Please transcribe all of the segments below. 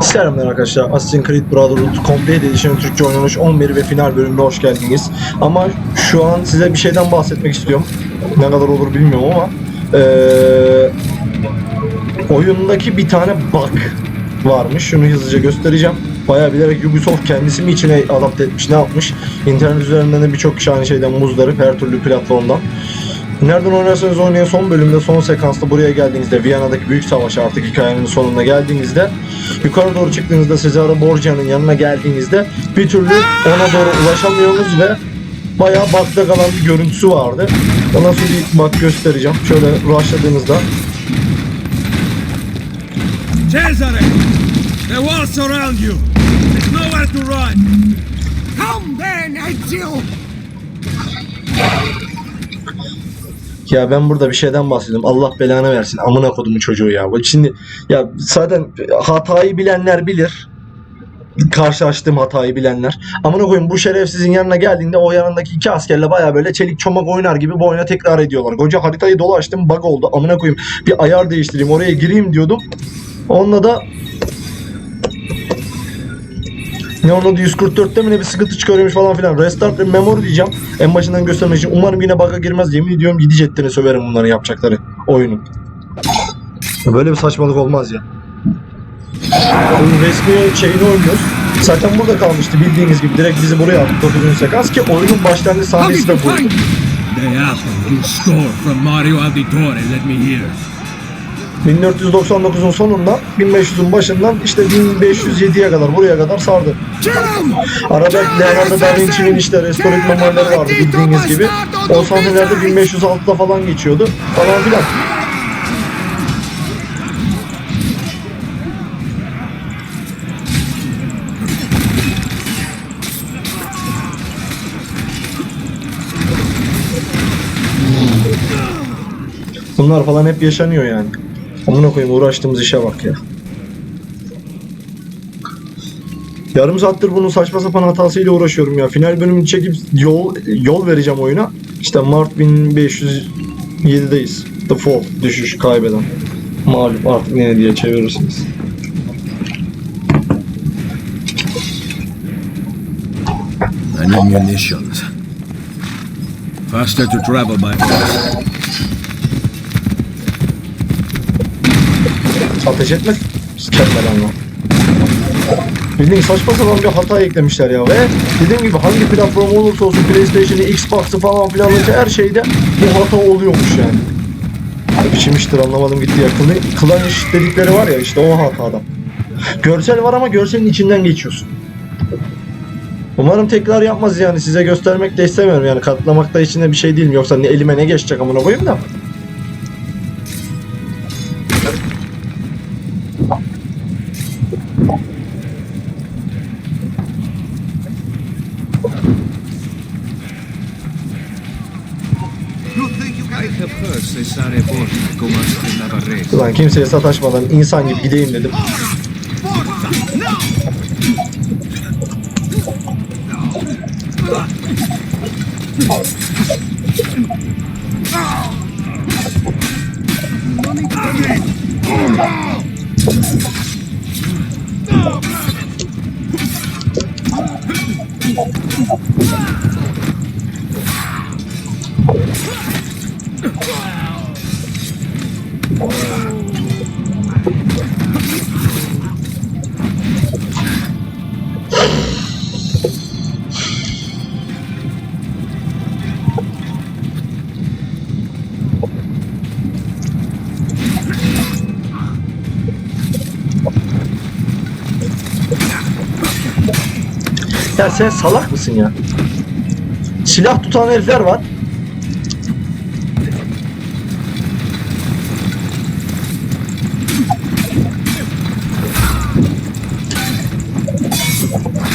Selamlar arkadaşlar. Assassin's Creed Brotherhood Complete Edition Türkçe oynanış 11 ve final bölümüne hoş geldiniz. Ama şu an size bir şeyden bahsetmek istiyorum. Ne kadar olur bilmiyorum ama eee, oyundaki bir tane bug varmış. Şunu hızlıca göstereceğim. Bayağı bilerek Ubisoft kendisi mi içine adapte etmiş ne yapmış. İnternet üzerinden de birçok kişi aynı şeyden muzdarip her türlü platformdan. Nereden oynarsanız oynayın son bölümde son sekansta buraya geldiğinizde Viyana'daki büyük savaş artık hikayenin sonuna geldiğinizde yukarı doğru çıktığınızda Cesare Borgia'nın yanına geldiğinizde bir türlü ona doğru ulaşamıyorsunuz ve bayağı bakta kalan bir görüntüsü vardı. O nasıl bir bak göstereceğim. Şöyle rushladığınızda Cesare! The walls surround you! There's nowhere to run! Come then, Ezio! Ya ben burada bir şeyden bahsediyorum. Allah belanı versin. Amına kodumun çocuğu ya. Şimdi ya zaten hatayı bilenler bilir. Karşılaştığım hatayı bilenler. Amına koyayım bu şerefsizin yanına geldiğinde o yanındaki iki askerle baya böyle çelik çomak oynar gibi bu oyuna tekrar ediyorlar. Koca haritayı dolaştım bug oldu. Amına koyayım bir ayar değiştireyim oraya gireyim diyordum. Onunla da ne onun adı 144'te mi ne bir sıkıntı çıkarıyormuş falan filan. Restart ve memory diyeceğim. En başından göstermek için. Umarım yine bug'a girmez. Yemin ediyorum gideceklerini söverim bunları yapacakları oyunun. Böyle bir saçmalık olmaz ya. Bunun resmi şeyini oynuyoruz. Zaten burada kalmıştı bildiğiniz gibi. Direkt bizi buraya attı 9. sekans ki oyunun başlangıç sahnesi de bu. find The apple you stole from Mario Auditore let me hear. 1499'un sonundan 1500'ün başından işte 1507'ye kadar buraya kadar sardı. Arada Leonardo da Vinci'nin işte restore memorileri vardı bildiğiniz gibi. O sahnelerde 1506'da falan geçiyordu falan filan. Bunlar falan hep yaşanıyor yani. Amına koyayım uğraştığımız işe bak ya. Yarım saattir bunun saçma sapan hatasıyla uğraşıyorum ya. Final bölümünü çekip yol yol vereceğim oyuna. İşte Mart 1507'deyiz. The Fall. Düşüş kaybeden. Mağlup artık ne diye çevirirsiniz. And ammunitions. Faster to travel by Ateş etmek kendilerinden. Bildiğin saçma sapan bir hata eklemişler ya ve dediğim gibi hangi platform olursa olsun PlayStation'ı, Xbox'ı falan filan her şeyde bu hata oluyormuş yani. Ne biçim iştir anlamadım gitti ya. Klı- Klan iş dedikleri var ya işte o hatadan. Görsel var ama görselin içinden geçiyorsun. Umarım tekrar yapmaz yani size göstermek de istemiyorum yani katlamak da içinde bir şey değilim yoksa ne elime ne geçecek amına koyayım da. Ulan kimseye sataşmadan insan gibi gideyim dedim. Ya sen salak mısın ya? Silah tutan herifler var.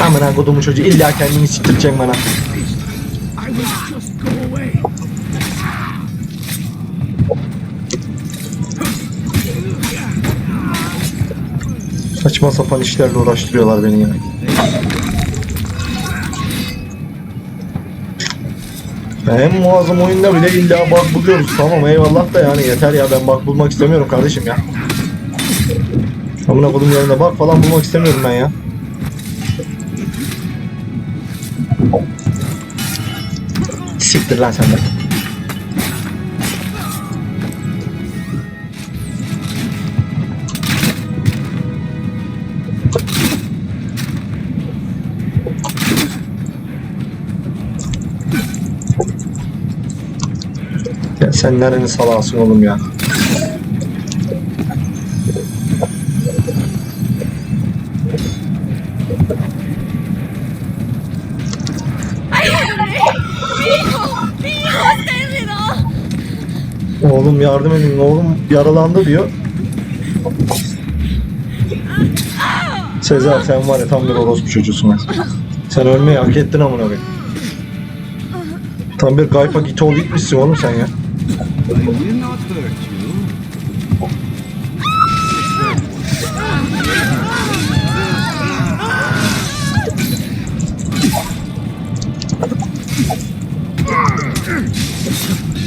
Amına kodumun çocuğu illa kendini siktireceksin bana. Saçma sapan işlerle uğraştırıyorlar beni ya. En muazzam oyunda bile illa bug buluyoruz. Tamam eyvallah da yani yeter ya ben bug bulmak istemiyorum kardeşim ya. Amına kodum yerine bak falan bulmak istemiyorum ben ya. Siktir lan sen de. Sen nerenin salasın oğlum ya? Oğlum yardım edin oğlum yaralandı diyor. Sezer sen var ya tam bir orospu çocuğusun. Sen ölmeyi hak ettin amına koyayım. Tam bir gaypa git ol gitmişsin oğlum sen ya. I will not hurt you.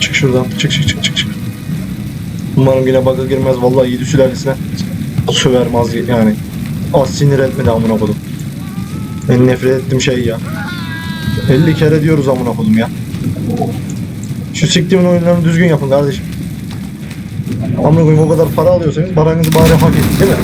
Çık şuradan çık çık çık çık çık. Umarım yine bug'a girmez vallahi yedi sülalesine sövermez yani. Az sinir etmedi amına kodum. En nefret ettiğim şey ya. 50 kere diyoruz amına kodum ya. Şu siktimin oyunlarını düzgün yapın kardeşim. Amına koyayım o kadar para alıyorsanız paranızı bari hak edin değil mi?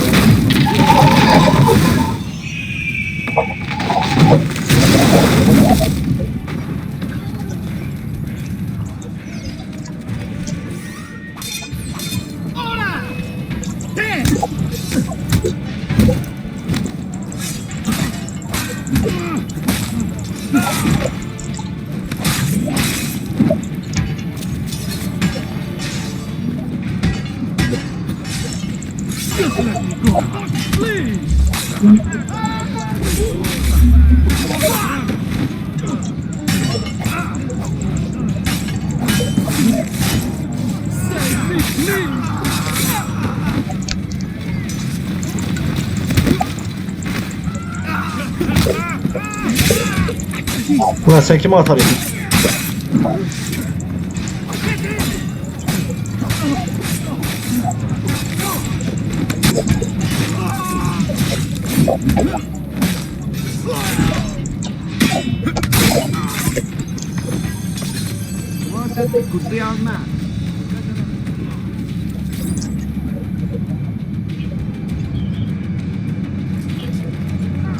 Ulan sen kime atar ya? could be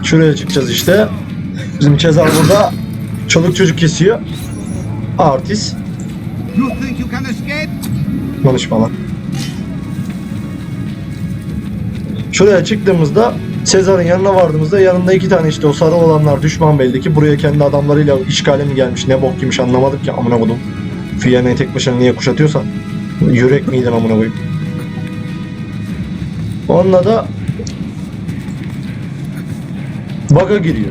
Şuraya çıkacağız işte. Bizim Cezar burada çoluk çocuk kesiyor. Artist. Konuşma lan. Şuraya çıktığımızda Sezar'ın yanına vardığımızda yanında iki tane işte o sarı olanlar düşman belli ki buraya kendi adamlarıyla işgale mi gelmiş ne bok yemiş anlamadık ki amına koydum. Fiyana'yı tek başına niye kuşatıyorsa yürek miydin amına koyayım. Onunla da Bug'a giriyor.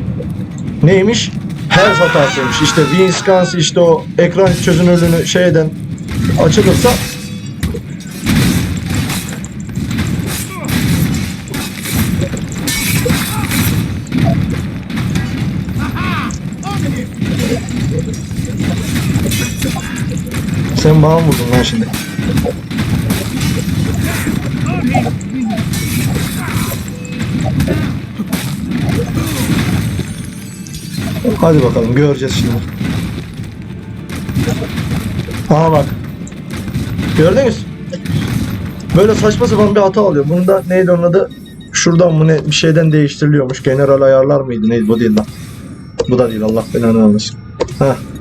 Neymiş? Her hatasıymış. İşte Winscans işte o ekran çözünürlüğünü şeyden açılırsa Sen bana mı vurdun lan şimdi? Hadi bakalım göreceğiz şimdi. Aha bak. Gördünüz? Böyle saçma sapan bir hata oluyor. Bunda neydi onun adı? Şuradan mı ne bir şeyden değiştiriliyormuş. General ayarlar mıydı? Neydi bu değil lan. Bu da değil Allah belanı almasın. Heh.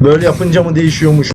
Böyle yapınca mı değişiyormuş?